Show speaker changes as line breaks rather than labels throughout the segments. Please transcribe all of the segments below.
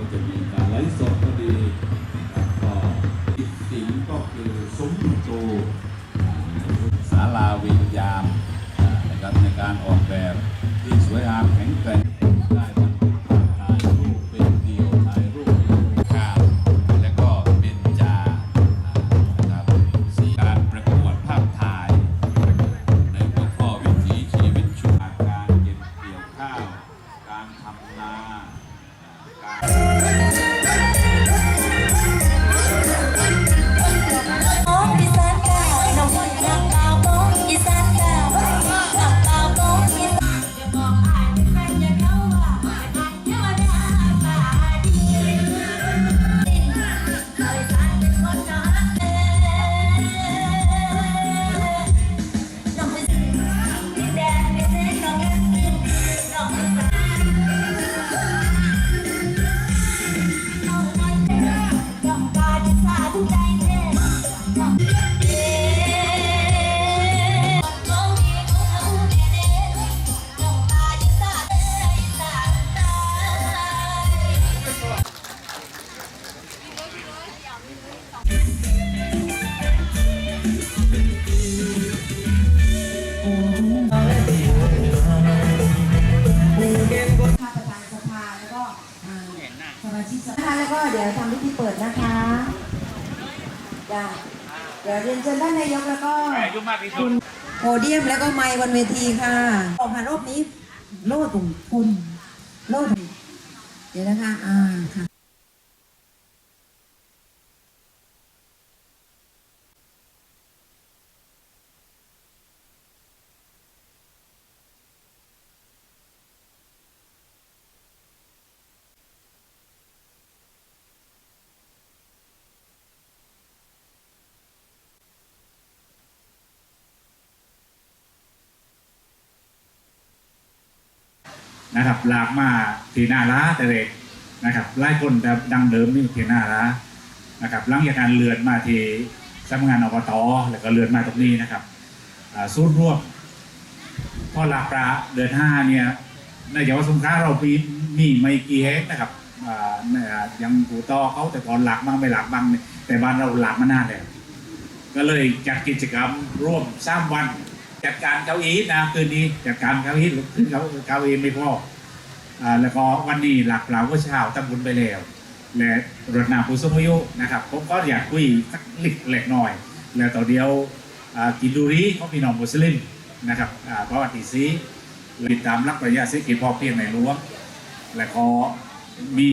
ก็จะมีการไลฟ์สดก็ดีครับก็อีกสิ่งก็คือซุ้มประตูศาลาวิญญาณนะครับในการออกแบบที่สวยงามแข็งแกร่งได้บันทึกาพถ่ายรูปเป็นเดียวถ่ายรูปเป็นข้าวแล้วก็เป็นจานะครับสีการประกวดภาพถ่าย ในหัวข้อวิถีชีวิตชุมชนการเก็บเกี่ยวข้าว การทำนาการ
สมา
ชิกสภาแล้วก็เดี๋ยวทำพิธีเปิดนะคะจ้ะเดี๋ยวเรียนเชิญท่านนายกแล้วก็คุณโพเดียมแล้วก็ไมค์บนเวทีค่ะออกผ่านรอบนี้ โล่ตุ่มคุณ โล่ตุ่มเดี๋ยวนะคะ อ่าค่ะ
นะครับลากมาทีหน้าร้าแต่เด็กนะครับไล่คนดังเดิมนี่ทีหน้าร้านะครับหลังจากการเลื่อนมาทีสำนักงานอบตแล้วก็เลื่อนมาตรงนี้นะครับอ่าศูนย์รวมพ่อลาปลาเดือนห้าเนี่ยในจังหวัดสงขลาเรามีมีไม่กี่แห่งนะครับยังปูต่อเขาแต่ก่อนหลักบ้างไม่หลักบ้างแต่บ้านเราหลักมานานแล้วก็เลยจัดกิจกรรมร่วมสามวัน จัดการเก้าอี้นะคืนนี้จัดการเก้าอี้ขึ้นเก้าเกาอี้ไม่พออ่าแล้วก็วันนี้หลักเราก็เช้าทำบุญไปแล้ว และรถน้ำผู้สูงอายุนะครับ ผมก็อยากคุยสักเล็กเล็กหน่อย แล้วต่อเดียวอ่ากินดูรีของพี่น้องมุสลิมนะครับอ่าประวัติศาสตร์ติดตามรักประยาเศรษฐกิจพอเพียงในหลวงและก็มี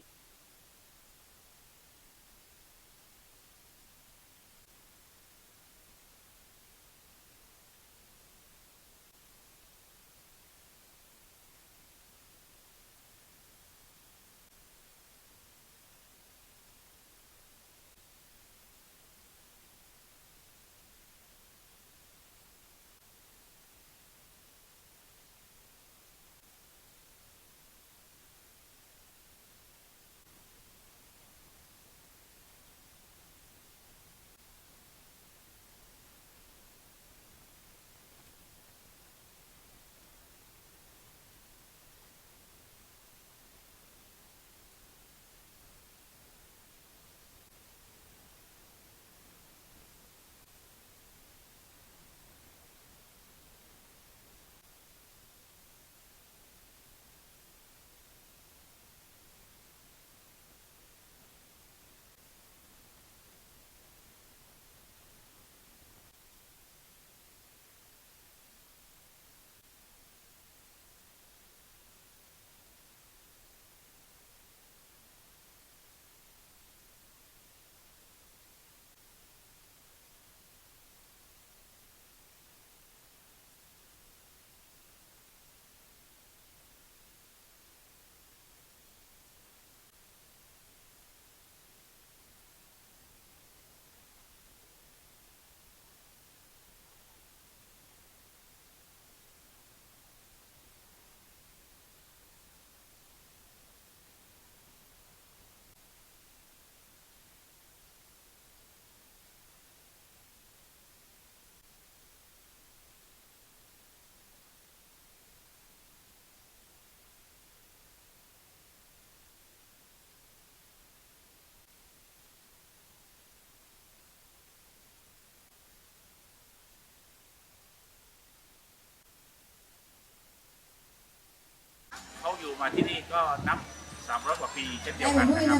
มาที่นี่ก็นับ300กว่าปีเช่นเดียวกันนะครับ